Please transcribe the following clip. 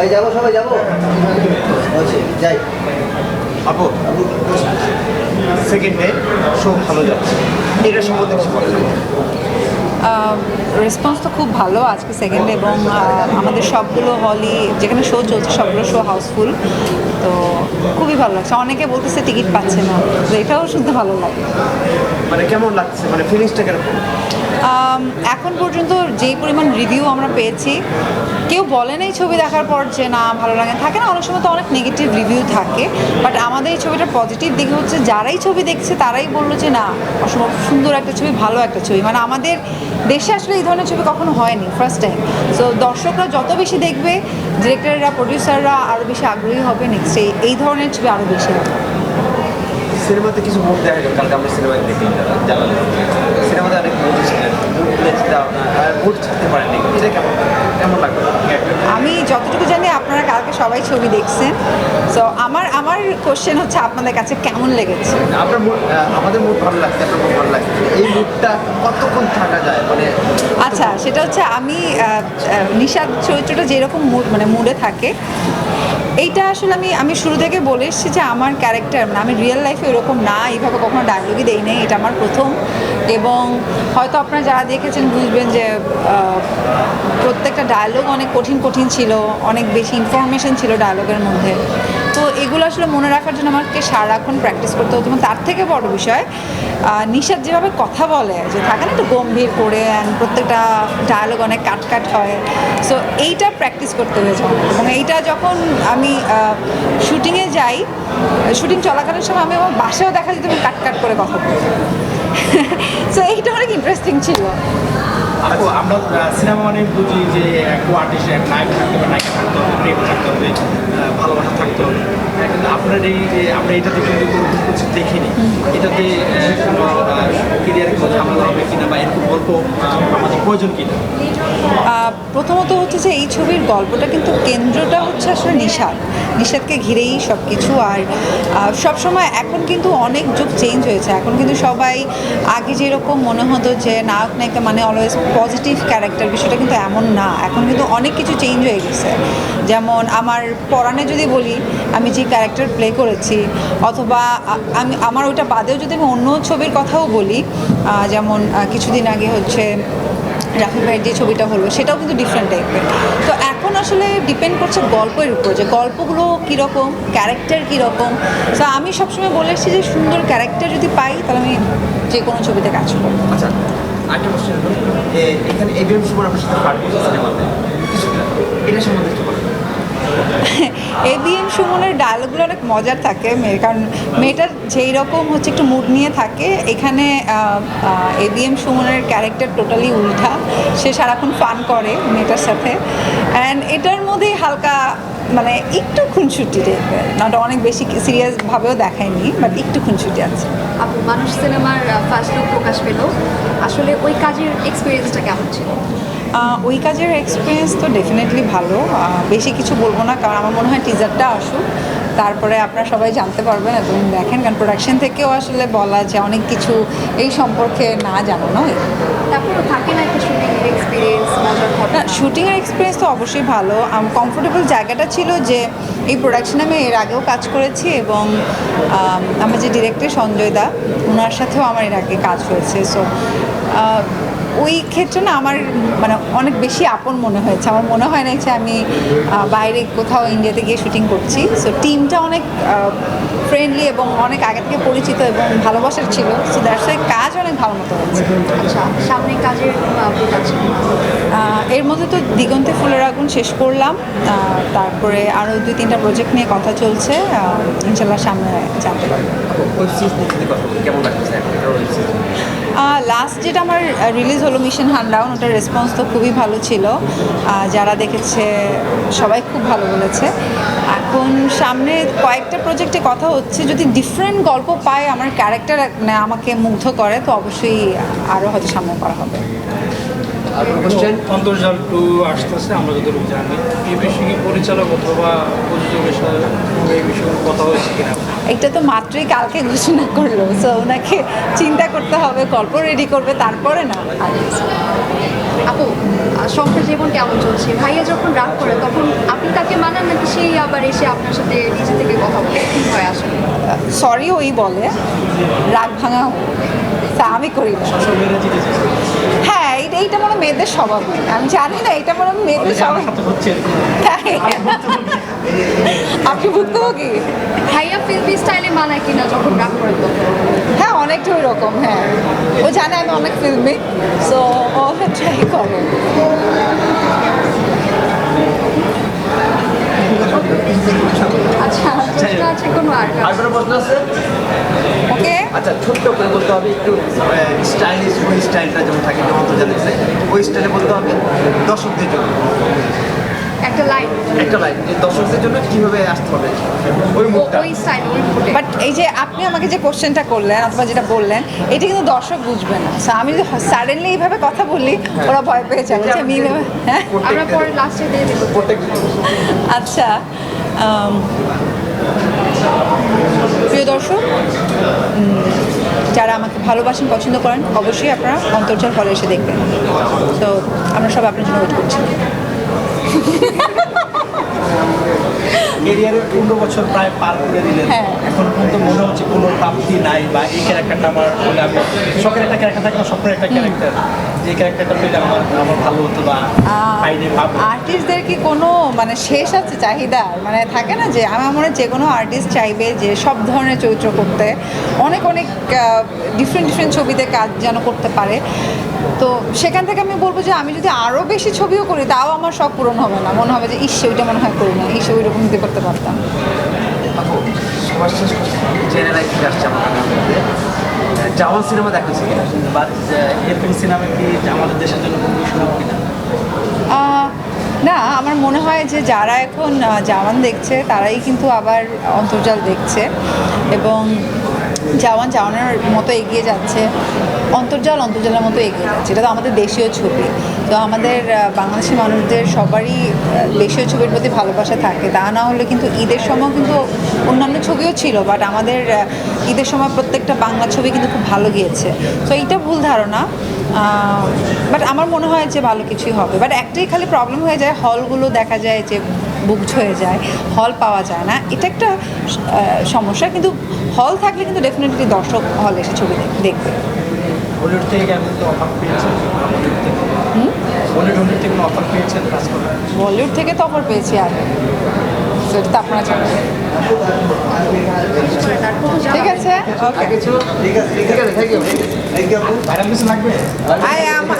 ভাই যাব সবাই যাব? যাই। আপু সেকেন্ড ডে শো ভালো যাচ্ছে। এটা সম্বন্ধে কিছু বলেন। রেসপন্স তো খুব ভালো আজকে সেকেন্ডে এবং আমাদের সবগুলো হলই যেখানে শো চলছে সবগুলো শো হাউসফুল তো খুবই ভালো লাগছে। অনেকে বলতেছে টিকিট পাচ্ছে না। তো এটাও শুনতে ভালো লাগে। মানে কেমন লাগছে? মানে ফিলিংসটা আম, এখন পর্যন্ত যেই পরিমাণ রিভিউ আমরা পেয়েছি কেউ বলে না এই ছবি দেখার পর যে না ভালো লাগে থাকে না অনেক সময় তো অনেক নেগেটিভ রিভিউ থাকে। বাট আমাদের এই ছবিটার পজিটিভ দিকে হচ্ছে যারাই ছবি দেখছে তারাই বলল যে না অসম্ভব সুন্দর একটা ছবি ভালো একটা ছবি। মানে আমাদের দেশে আসলে এই ধরনের ছবি কখনো হয়নি ফার্স্ট টাইম সো দর্শকরা যত বেশি দেখবে ডিরেক্টররা প্রডিউসাররা আরও বেশি আগ্রহী হবে নেক্সট এই ধরনের ছবি আরও বেশি হবে। সিনেমাতে কিছু মুড দেখা গেল কালকে আমরা সিনেমায় দেখি জানালাম সিনেমাতে অনেক মুড ছিলেন মুড ছাড়তে পারেননি। এটা কেমন কেমন লাগল? আমি যতটুকু জানি কালকে সবাই ছবি দেখছেন। সো আমার আমার কোশ্চেন হচ্ছে আপনাদের কাছে কেমন লেগেছে? আপনার আমাদের মুড ভালো লাগছে আপনার মুড ভালো লাগছে। এই মুডটা কতক্ষণ থাকা যায়? মানে আচ্ছা সেটা হচ্ছে আমি নিশাদ চরিত্রটা যেরকম মুড মানে মুডে থাকে এইটা আসলে আমি আমি শুরু থেকে বলে এসেছি যে আমার ক্যারেক্টার মানে আমি রিয়েল লাইফে এরকম না এইভাবে কখনো ডায়লগই দেই নাই এটা আমার প্রথম। এবং হয়তো আপনারা যারা দেখেছেন বুঝবেন যে প্রত্যেকটা ডায়লগ অনেক কঠিন কঠিন ছিল, অনেক বেশি ইনফরমেশন ছিল ডায়লগের মধ্যে। তো এগুলো আসলে মনে রাখার জন্য আমাকে সারাক্ষণ প্র্যাকটিস করতে হতো তার থেকে বড় বিষয় নিশাদ যেভাবে কথা বলে, যে থাকে না একটু গম্ভীর করে অ্যান্ড প্রত্যেকটা ডায়ালগ অনেক কাট কাট হয়। সো এইটা প্র্যাকটিস করতে হয়েছে এবং এইটা যখন আমি শুটিংয়ে যাই শুটিং চলাকালীন সময় আমি আমার বাসায়ও দেখা যেত আমি কাট কাট করে কথা বলি। সো এইটা অনেক ইন্টারেস্টিং ছিল আপু, আমরা সিনেমা মানে বুঝি যে একটু আর্টিস্ট এক নায়ক থাকতে হবে, নায়িকা থাকতে হবে, প্রেম থাকতে হবে ভালোবাসা থাকতে হবে। কিন্তু আপনার এই যে, আমরা এটাতে কিন্তু কোনো কিছু দেখিনি। এটাতে কোনো কেরিয়ারে কোনো ঝামেলা হবে কিনা বা এরকম গল্প আমাদের প্রয়োজন কিনা? প্রথমত হচ্ছে যে, এই ছবির গল্পটা কিন্তু কেন্দ্রটা হচ্ছে আসলে নিষাদ। নিষাদকে ঘিরেই সব কিছু আর সবসময় এখন কিন্তু অনেক যুগ চেঞ্জ হয়েছে। এখন কিন্তু সবাই আগে যেরকম মনে হতো যে নায়ক নায়িকা মানে অলওয়েজ পজিটিভ ক্যারেক্টার বিষয়টা কিন্তু এমন না। এখন কিন্তু অনেক কিছু চেঞ্জ হয়ে গেছে। যেমন আমার পরাণে যদি বলি, আমি যে ক্যারেক্টার প্লে করেছি, অথবা আমি, আমার ওইটা বাদেও যদি আমি অন্য ছবির কথাও বলি যেমন কিছুদিন আগে হচ্ছে রাফি ভাইয়ের যে ছবিটা হলো, সেটাও কিন্তু ডিফারেন্ট টাইপের তো এখন আসলে ডিপেন্ড করছে গল্পের উপর, যে গল্পগুলো কীরকম ক্যারেক্টার কীরকম। তো আমি সবসময় বলে এসেছি যে সুন্দর ক্যারেক্টার যদি পাই, তাহলে আমি যে কোনো ছবিতে কাজ করব। আরেকটা যে এখানে এবিএম সুমন আপনার সাথে সিনেমাতে কিছুটা এটা সম্বন্ধে একটু বলেন এ বি এম সুমনের ডায়লগুলো অনেক মজার থাকে মেয়ের। কারণ মেয়েটার যেই রকম হচ্ছে একটু মুড নিয়ে থাকে এখানে এ বি এম সুমনের ক্যারেক্টার টোটালি উল্টা। সে সারাক্ষণ ফান করে মেয়েটার সাথে। অ্যান্ড এটার মধ্যেই হালকা মানে একটু খুনসুটি টাইপের নট অনেক বেশি সিরিয়াসভাবেও দেখায়নি বাট একটু খুনসুটি আছে। আপু মানুষ সিনেমার ফার্স্ট লুক প্রকাশ পেল। আসলে ওই কাজের এক্সপিরিয়েন্সটা কেমন ছিল? ওই কাজের এক্সপিরিয়েন্স তো ডেফিনেটলি ভালো। বেশি কিছু বলব না কারণ আমার মনে হয় টিজারটা আসুক। তারপরে আপনারা সবাই জানতে পারবেন এবং দেখেন কারণ প্রোডাকশন থেকেও আসলে বলা যে অনেক কিছু এই সম্পর্কে না জানো নয়। তারপরও থাকে না একটা শুটিং এক্সপিরিয়েন্স না শুটিংয়ের এক্সপিরিয়েন্স তো অবশ্যই ভালো। কমফোর্টেবল জায়গাটা ছিল যে এই প্রোডাকশনে আমি এর আগেও কাজ করেছি এবং আমার যে ডিরেক্টর সঞ্জয় দা ওনার সাথেও আমার এর আগে কাজ হয়েছে। সো ওই ক্ষেত্রে না আমার মানে অনেক বেশি আপন মনে হয়েছে। আমার মনে হয় না যে আমি বাইরে কোথাও ইন্ডিয়াতে গিয়ে শুটিং করছি। সো টিমটা অনেক ফ্রেন্ডলি এবং অনেক আগে থেকে পরিচিত এবং ভালোবাসার ছিল। সো দ্যাটস কাজ অনেক ভালো মতো হয়েছে। আচ্ছা সামনে কাজের এর মধ্যে তো দিগন্তে ফুলের আগুন শেষ করলাম। তারপরে আরও দুই তিনটা প্রজেক্ট নিয়ে কথা চলছে। ইনশাল্লাহ সামনে জানতে পারব লাস্ট যেটা আমার রিলিজ হলো মিশন হানডাউন ওটার রেসপন্স তো খুবই ভালো ছিল। যারা দেখেছে, সবাই খুব ভালো বলেছে। এখন সামনে কয়েকটা প্রজেক্টে কথা হচ্ছে, যদি ডিফারেন্ট গল্প পায়, আমার ক্যারেক্টার মানে আমাকে মুগ্ধ করে, তো অবশ্যই আরও হয়তো সামনে করা হবে। কোশ্চেন অন্তর্জাল টু আসতেছে আমরা যতটুকু জানি। এই বিষয়ে কি পরিচালক অথবা প্রযোজকের সাথে এই বিষয়ে কথা হয়েছে কিনা? এটা তো মাত্রই কালকে ঘোষণা করল সো ওনাকে চিন্তা করতে হবে গল্প রেডি করবে তারপরে না। আপু সংসার জীবন কেমন চলছে? ভাইয়া যখন রাগ করে তখন আপনি তাকে মানান এবার এসে আপনার সাথে নিজে থেকে কথা বলে? কি হয় আসলে? সরি ওই বলে রাগ ভাঙা আমি করি হ্যাঁ এইটা মনে মেয়েদের স্বভাব। আমি জানি না এটা মনে হয় মেয়েদের স্বভাব। আপনি ভুক্তভোগী ভাইয়া ফিল্মি স্টাইলে মানায় কিনা যখন রাগ করে হ্যাঁ অনেকটা ওই রকম হ্যাঁ। ও জানে আমি অনেক ফিল্মি সো ও ট্রাই করে। আচ্ছা প্রশ্ন আছে কোনো আর? আর কোনো প্রশ্ন আছে? আচ্ছা ছোট্ট করে বলতে হবে একটু স্টাইলিশ ওই স্টাইলটা যেমন থাকে যেমন তো জানিস ওই স্টাইলে বলতে হবে দর্শকদের জন্য। একটা লাইন একটা লাইন যে দর্শকদের জন্য কীভাবে আসতে হবে ওই মুখটা। ওই স্টাইল ওই ফুটে বাট এই যে আপনি আমাকে যে কোশ্চেনটা করলেন অথবা যেটা বললেন এটা কিন্তু দর্শক বুঝবে না। So, আমি যদি সাডেনলি এইভাবে কথা বলি ওরা ভয় পেয়ে যাবে যে আমি এইভাবে- হ্যাঁ? আমরা পরে লাস্টে দিয়ে দেবো। আচ্ছা আম, প্রিয় দর্শক যারা আমাকে ভালোবাসেন, পছন্দ করেন, অবশ্যই আপনারা অন্তর্জাল ফলে এসে দেখবেন। তো আমরা সব আপনার জন্য ওয়েট করছি। ক্যারিয়ারের পনেরো বছর প্রায় পার করে দিলেন। হ্যাঁ। এখন পর্যন্ত মনে হচ্ছে কোনো প্রাপ্তি নাই বা এই ক্যারেক্টারটা আমার বলে আমি শখের একটা ক্যারেক্টার থাকে স্বপ্নের একটা ক্যারেক্টার যে ক্যারেক্টারটা পেলে আমার আমার ভালো হতো বা আর্টিস্টদের কি কোনো মানে শেষ আছে চাহিদা? মানে থাকে না যে আমার মনে যে কোনো আর্টিস্ট চাইবে যে সব ধরনের চরিত্র করতে। অনেক অনেক ডিফারেন্ট ডিফারেন্ট ছবিতে কাজ যেন করতে পারে। তো সেখান থেকে আমি বলব যে আমি যদি আরও বেশি ছবিও করি তাও আমার সব পূরণ হবে না। মনে হবে যে ইস ওইটা মনে হয় করি না। ইস ওই রকম দিতে করতে পারতাম। জাওয়ান সিনেমা দেখেছি কিনা? বাট এরকম সিনেমা কি আমাদের দেশের জন্য খুবই সুযোগ কিনা? না আমার মনে হয় যে যারা এখন জাওয়ান দেখছে তারাই কিন্তু আবার অন্তর্জাল দেখছে। এবং জাওয়ান জাওয়ানের মতো এগিয়ে যাচ্ছে, অন্তর্জাল অন্তর্জালের মতো এগিয়ে যাচ্ছে। এটা তো আমাদের দেশীয় ছবি। তো আমাদের বাংলাদেশি মানুষদের সবারই দেশীয় ছবির প্রতি ভালোবাসা থাকে। তা না হলে কিন্তু ঈদের সময় কিন্তু অন্যান্য ছবিও ছিল বাট আমাদের ঈদের সময় প্রত্যেকটা বাংলা ছবি কিন্তু খুব ভালো গিয়েছে। তো এইটা ভুল ধারণা। বাট আমার মনে হয় যে ভালো কিছুই হবে। বাট একটাই খালি প্রবলেম হয়ে যায় হলগুলো দেখা যায় যে বুকড হয়ে যায় হল পাওয়া যায় না। এটা একটা সমস্যা। কিন্তু হল থাকলে কিন্তু ডেফিনেটলি দর্শক হল এসে ছবি দেখ- দেখবে। বলিউড থেকে তো অফার পেয়েছি আগে ঠিক আছে? ওকে ঠিক আছে ঠিক আছে থ্যাংক ইউ থ্যাংক ইউ আপু কিছু লাগবে? I am